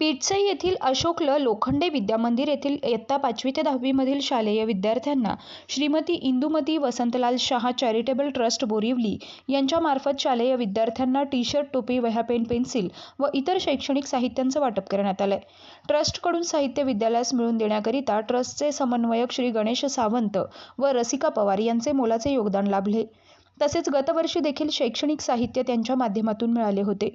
पिटसई येथील अशोकल लोखंडे विद्यामंदिर येथील इयत्ता पाचवी ते दहावीमधील शालेय विद्यार्थ्यांना श्रीमती इंदुमती वसंतलाल शहा चॅरिटेबल ट्रस्ट बोरिवली यांच्यामार्फत शालेय विद्यार्थ्यांना टी शर्ट टोपी वह्यापेन पेन्सिल व इतर शैक्षणिक साहित्यांचं वाटप करण्यात आलंय. ट्रस्टकडून साहित्य विद्यालयास मिळवून देण्याकरिता ट्रस्टचे समन्वयक श्री गणेश सावंत व रसिका पवार यांचे मोलाचे योगदान लाभले. तसेच गतवर्षी देखील शैक्षणिक साहित्य त्यांच्या माध्यमातून मिळाले होते.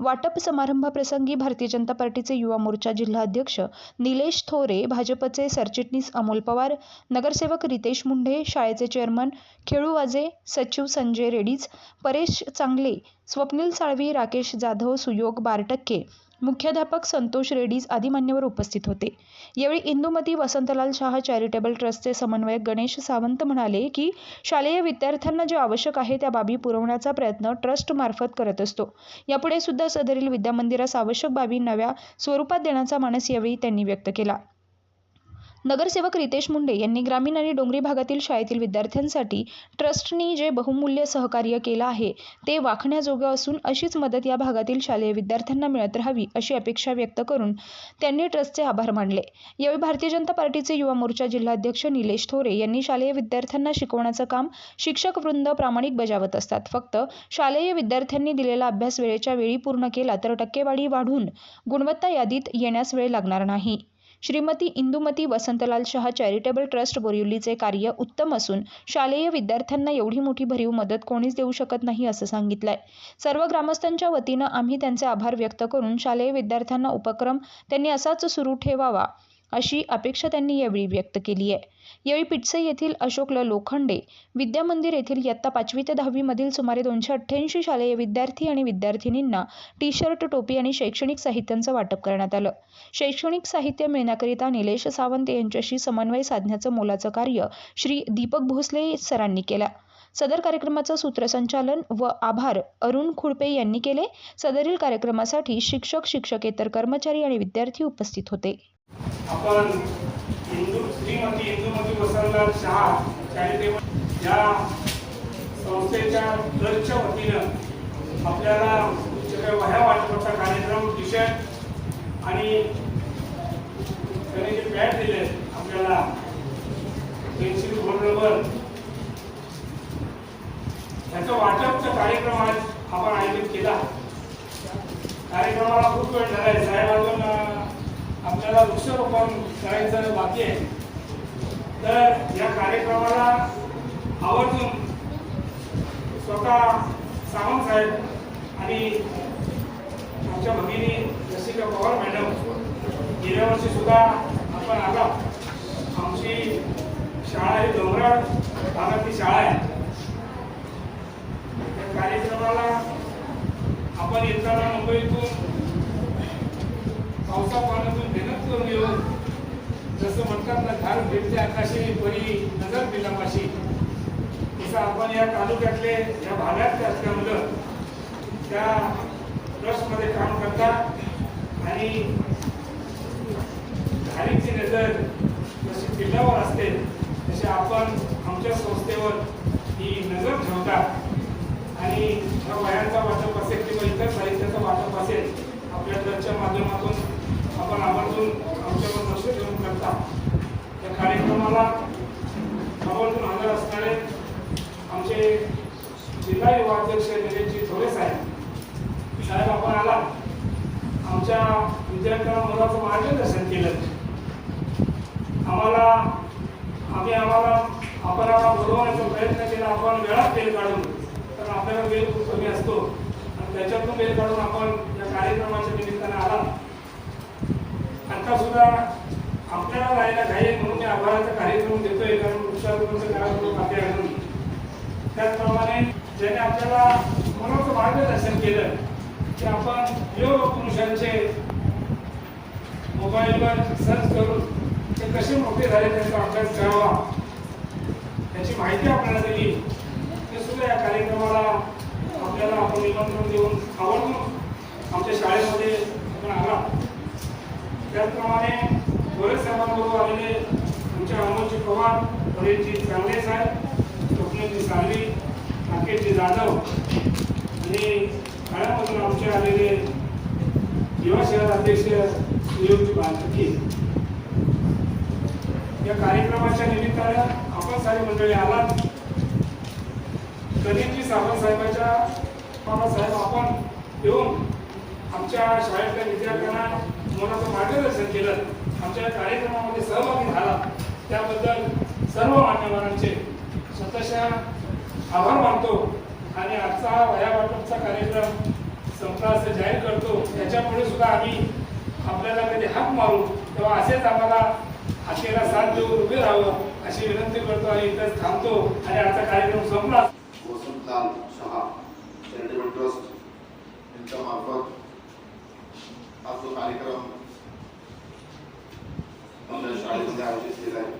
वाटप समारंभाप्रसंगी भारतीय जनता पार्टीचे युवा मोर्चा जिल्हाध्यक्ष निलेश थोरे भाजपचे सरचिटणीस अमोल पवार नगरसेवक रितेश मुंढे शाळेचे चेअरमन खेळूवाजे सचिव संजय रेडीज परेश चांगले स्वप्नील साळवी राकेश जाधव सुयोग बारटक्के मुख्याध्यापक संतोष रेडीज आदी मान्यवर उपस्थित होते. यावेळी इंदुमती वसंतलाल शहा चॅरिटेबल ट्रस्टचे समन्वयक गणेश सावंत म्हणाले की शालेय विद्यार्थ्यांना जे आवश्यक आहे त्या बाबी पुरवण्याचा प्रयत्न ट्रस्टमार्फत करत असतो. यापुढे सुद्धा सदरील विद्यामंदिरास आवश्यक बाबी नव्या स्वरूपात देण्याचा मानस यावेळी त्यांनी व्यक्त केला. नगरसेवक रितेश मुंडे यांनी ग्रामीण आणि डोंगरी भागातील शाळेतील विद्यार्थ्यांसाठी ट्रस्टनी जे बहुमूल्य सहकार्य केलं आहे ते वाखण्याजोगं असून अशीच मदत या भागातील शालेय विद्यार्थ्यांना मिळत राहावी अशी अपेक्षा व्यक्त करून त्यांनी ट्रस्टचे आभार मानले. यावेळी भारतीय जनता पार्टीचे युवा मोर्चा जिल्हाध्यक्ष निलेश थोरे यांनी शालेय विद्यार्थ्यांना शिकवण्याचं काम शिक्षक वृंद प्रामाणिक बजावत असतात. फक्त शालेय विद्यार्थ्यांनी दिलेला अभ्यास वेळेच्या वेळी पूर्ण केला तर टक्केवारी वाढून गुणवत्ता यादीत येण्यास वेळ लागणार नाही. श्रीमती इंदुमती वसंतलाल शहा चॅरिटेबल ट्रस्ट बोरिवलीचे कार्य उत्तम असून शालेय विद्यार्थ्यांना एवढी मोठी भरीव मदत कोणीच देऊ शकत नाही असं सांगितलंय. सर्व ग्रामस्थांच्या वतीनं आम्ही त्यांचे आभार व्यक्त करून शालेय विद्यार्थ्यांना उपक्रम त्यांनी असाच सुरू ठेवावा. अशी अपेक्षा त्यांनी यावेळी व्यक्त केली आहे. यावेळी पिटसे येथील अशोक ल. लोखंडे विद्यामंदिर येथील इयत्ता पाचवी ते दहावीमधील सुमारे दोनशे अठ्ठ्याऐंशी शालेय विद्यार्थी आणि विद्यार्थिनींना टी शर्ट टोपी आणि शैक्षणिक साहित्यांचं वाटप करण्यात आलं. शैक्षणिक साहित्य मिळण्याकरिता निलेश सावंत यांच्याशी समन्वय साधण्याचं मोलाचं कार्य श्री दीपक भोसले सरांनी केलं. सदर कार्यक्रमाचं सूत्रसंचालन व आभार अरुण खुडपे यांनी केले. सदरील कार्यक्रमासाठी शिक्षक शिक्षकेतर कर्मचारी आणि विद्यार्थी उपस्थित होते. आपण हिंदू श्रीमती इंदुमती वसंतलाल शहा चॅरिटेबल या संस्थेच्या ट्रस्टच्या वतीनं आपल्याला सगळ्या वह्या वाटपाचा कार्यक्रम टी शर्ट आणि त्याने जे बॅट दिले आपल्याला पेन्सिल गोल्ड रबर याचा वाटपचा कार्यक्रम आज आपण आयोजित केला कार्यक्रमाला खूप वेळ झाला आहे साहेब अजून अं, आपल्याला वृक्षारोपण करायचं बाकी आहे. तर या कार्यक्रमाला आवर्जून स्वतः सावंत साहेब आणि आमच्या भगिनी रसिका पवार मॅडम गेल्या वर्षी सुद्धा आपण आला. आमची शाळा ही डोंगराळ भागातली शाळा आहे. त्या कार्यक्रमाला आपण येताना मुंबईतून पावसा पाण्यातून मेहनत करून येऊन जसं म्हणतात ना घाल भेटते आकाशी परी नजर बिलामाशी तसं आपण या तालुक्यातले या भागातले असल्यामुळं त्या ट्रस्टमध्ये काम करतात आणि धारीची नजर जशी किल्ल्यावर असते तसे आपण आमच्या संस्थेवर ही नजर ठेवतात आणि या वयांचा वाटप असेल किंवा इतर साहित्याचा वाटप असेल आपल्या ट्रस्टच्या माध्यमातून आपण आवर्जून आमच्यावर लक्ष ठेवून करता या कार्यक्रमाला आवर्जून हजर असणारे आमचे जिल्हा युवा अध्यक्ष निलेशजी थोरे साहेब. साहेब आपण आला. आमच्या विद्यार्थ्यांना मुलाचं मार्गदर्शन केलं. आम्हाला आम्ही आम्हाला आपण आम्हाला बोलवण्याचा प्रयत्न केला. आपण वेळात वेळ काढून तर आपल्याला वेळ खूप कमी असतो. आणि त्याच्यातून वेळ काढून आपण या कार्यक्रमाच्या निमित्ताने आला. आता सुद्धा आपल्याला राहायला घाई म्हणून मी आभाराचा कार्यक्रम देतोय कारण वृक्षारोपणचं कार्यक्रम बाकी आहे म्हणून त्याचप्रमाणे ज्याने आपल्याला मनाचं मार्गदर्शन केलं की आपण योग पुरुषांचे मोबाईलवर सर्च करून ते कसे मोठे झाले त्यांचा अभ्यास करावा याची माहिती आपल्याला दिली. ते सुद्धा या कार्यक्रमाला आपल्याला आपण निमंत्रण देऊन आवडून आमच्या शाळेमध्ये आपण आला. त्याचप्रमाणे गोरे साहेबांबरोबर आलेले आमच्या अमोलजी पवार वडीलजी चांगले साहेब स्वप्नजी साळवी राकेशजी जाधव आणि काळ्यामधून आमचे आलेले युवा शहर अध्यक्ष सुयोगजी बालकी या कार्यक्रमाच्या निमित्तानं आपण सारी मंडळी आलात. कधीची सावंत साहेबाच्या बाबासाहेब आपण येऊन आमच्या शाळेतल्या विद्यार्थ्यांना मनाचं मार्गदर्शन केलं. आमच्या कार्यक्रमामध्ये सहभागी झाला. त्याबद्दल सर्व मान्यवरांचे स्वतःच्या आभार मानतो आणि आजचा हा वयावाटपचा कार्यक्रम संपला असं जाहीर करतो. त्याच्यामुळे सुद्धा आम्ही आपल्याला कधी हाक मारू तेव्हा असेच आम्हाला हाकेला साथ देऊन उभे राहावं अशी विनंती करतो आणि इथंच थांबतो आणि आजचा कार्यक्रम संपला. वसंतलाल शहा चॅरिटेबल ट्रस्ट यांच्या मार्फत आज जो कार्यक्रम शाळेमध्ये आयोजित केला आहे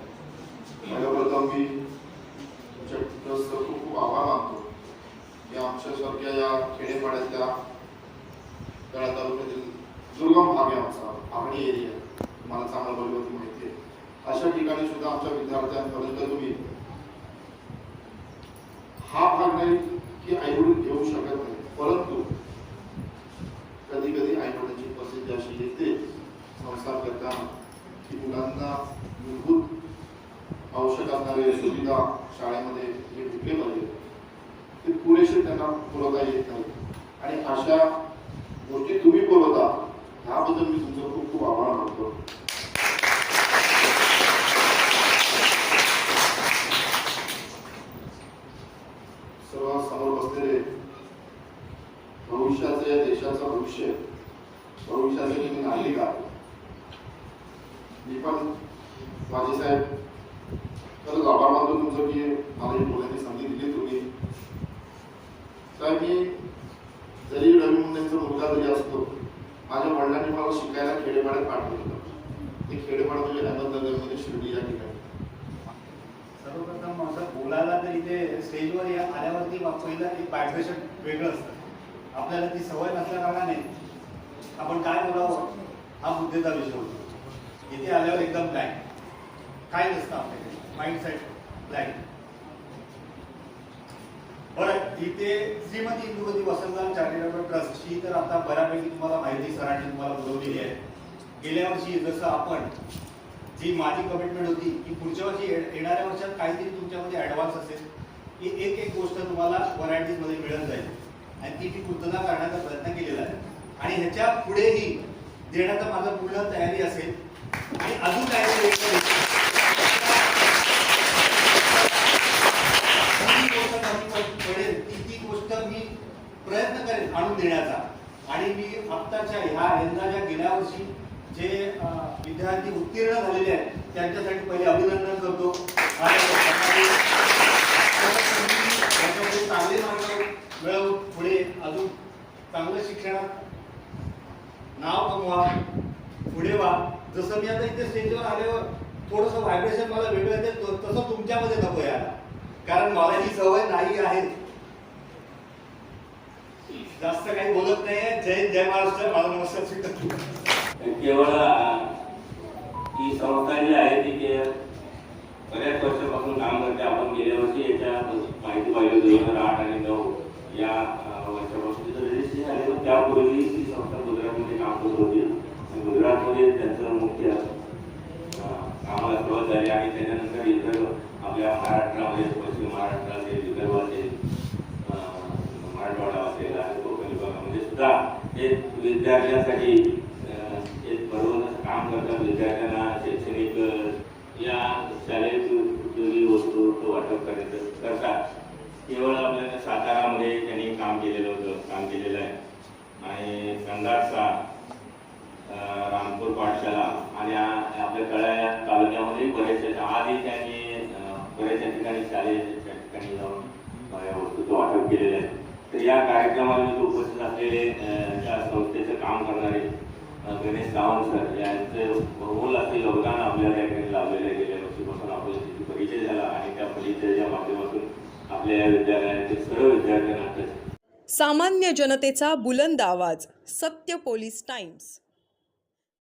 सर्वप्रथम मी तुमच्या खूप खूप आभार मानतो की आमच्यासारख्या या खेडेपाड्यातल्या तळा तालुक्यातील दुर्गम भाग आहे आमचा एरिया मला चांगलं माहिती आहे अशा ठिकाणी सुद्धा आमच्या विद्यार्थ्यांपर्यंत तुम्ही हा भाग नाही की आईवडील घेऊ शकत नाही. परंतु कधी कधी आई वडिलांची अशी येते संसार करताना. की मुलांना मूलभूत आवश्यक असणारे सुविधा शाळेमध्ये जे भेटले पाहिजे ते पुरेसे त्यांना पुरवता येत नाही आणि अशा गोष्टी तुम्ही पुरवता ह्याबद्दल मी तुमचं खूप खूप आभार मानतो. सर्वांसमोर समोर बसलेले भविष्याचं या देशाचं भविष्य भविष्याचे मी नागरिक आहे मी पण माझे साहेब. खरंच आभार मानतो तुमचं की मला ही बोलायची संधी दिली तुम्ही. साहेब मी जरी रवी मुंडेंचा मुलगा जरी असतो माझ्या वडिलांनी मला शिकायला खेडेपाड्यात पाठवलं होतं. ते खेडेपाड म्हणजे अहमदनगरमध्ये शिर्डी या ठिकाणी. सर्वप्रथम माझं बोलायला तर इथे स्टेजवर या आल्यावरती पहिलं एक व्हायब्रेशन वेगळं असतं. आपल्याला ती सवय नसल्या कारणाने आपण काय बोलावं हा मुद्देचा विषय होतो. इथे आल्यावर एकदम ब्लँक काय नसतं आपल्याकडे? माइंडसेट ब्लँक बरं इथे श्रीमती इंदुमती वसंतराम चॅरिटेबल ट्रस्ट ही तर आता बऱ्यापैकी तुम्हाला माहिती सरांनी तुम्हाला बोलवलेली आहे. गेल्या वर्षी जसं आपण जी माझी कमिटमेंट होती की पुढच्या वर्षी ये- येणाऱ्या वर्षात काहीतरी तुमच्यामध्ये ऍडव्हान्स असेल की एक एक गोष्ट तुम्हाला व्हरायटीजमध्ये मिळत जाईल. आणि ती मी पूर्तता करण्याचा प्रयत्न केलेला आहे. आणि ह्याच्या पुढेही देण्याचा माझा पूर्ण तयारी असेल आणि अजून काय पडेल. ती ती गोष्ट मी प्रयत्न करेन आणून देण्याचा. आणि मी आत्ताच्या ह्या यंदाच्या गेल्या वर्षी जे विद्यार्थी उत्तीर्ण झालेले आहेत त्यांच्यासाठी पहिले अभिनंदन करतो. चांगले मार्ग मिळवून पुढे अजून चांगलं शिक्षणात नाव कमवा पुढे व्हा जसं मी आता इथे स्टेजवर आल्यावर थोडंसं व्हायब्रेशन मला वेगळं येते तसं तुमच्यामध्ये नको यायला. कारण मला ही सवय नाही आहे. जास्त काही बोलत नाहीये जय जय महाराष्ट्र. माझा नमस्कार स्वीकार केवळ ही संस्था जी आहे ती बऱ्याच वर्षापासून काम करते. आपण गेल्या वर्षी याच्या माहिती पाहिजे दोन हजार आठ आणि नऊ. या वर्षापासून तिथं रजिस्ट्रेशन झाले. त्यापूर्वी ही संस्था गुजरातमध्ये काम करत होती. गुजरातमध्ये त्यांचं मुख्य अ, सुरुवात झाली आणि त्याच्यानंतर इतर आपल्या महाराष्ट्रामध्ये पश्चिम महाराष्ट्र असेल विदर्भ असेल मराठवाडा असेल आणि कोकण विभागामध्ये सुद्धा हे विद्यार्थ्यांसाठी एक बरोबर काम करतात. विद्यार्थ्यांना शैक्षणिक या शालेय उपयोगी वस्तू तो वाटप करायचं करतात. केवळ आपल्या सातारामध्ये त्यांनी काम केलेलं होतं काम केलेलं आहे. आणि कंधारचा रामपूर पाठशाला आणि आपल्या कळ्या या तालुक्यामध्ये बरेचशा आधी त्यांनी बऱ्याचशा ठिकाणी शालेय त्या ठिकाणी जाऊन या वस्तूचं वाटप केलेलं आहे. तर या कार्यक्रमाला उपस्थित असलेले त्या संस्थेचं काम करणारे गणेश सावंत सर यांचं बहुमूल असे योगदान आपल्याला या ठिकाणी लाभलेलं आहे. गेल्या वर्षीपासून आपल्याला परिचय झाला आणि त्या परिचयाच्या माध्यमातून आपल्या या विद्यालयातील सर्व विद्यार्थ्यांना सामान्य जनतेचा बुलंद आवाज सत्य पोलीस टाइम्स.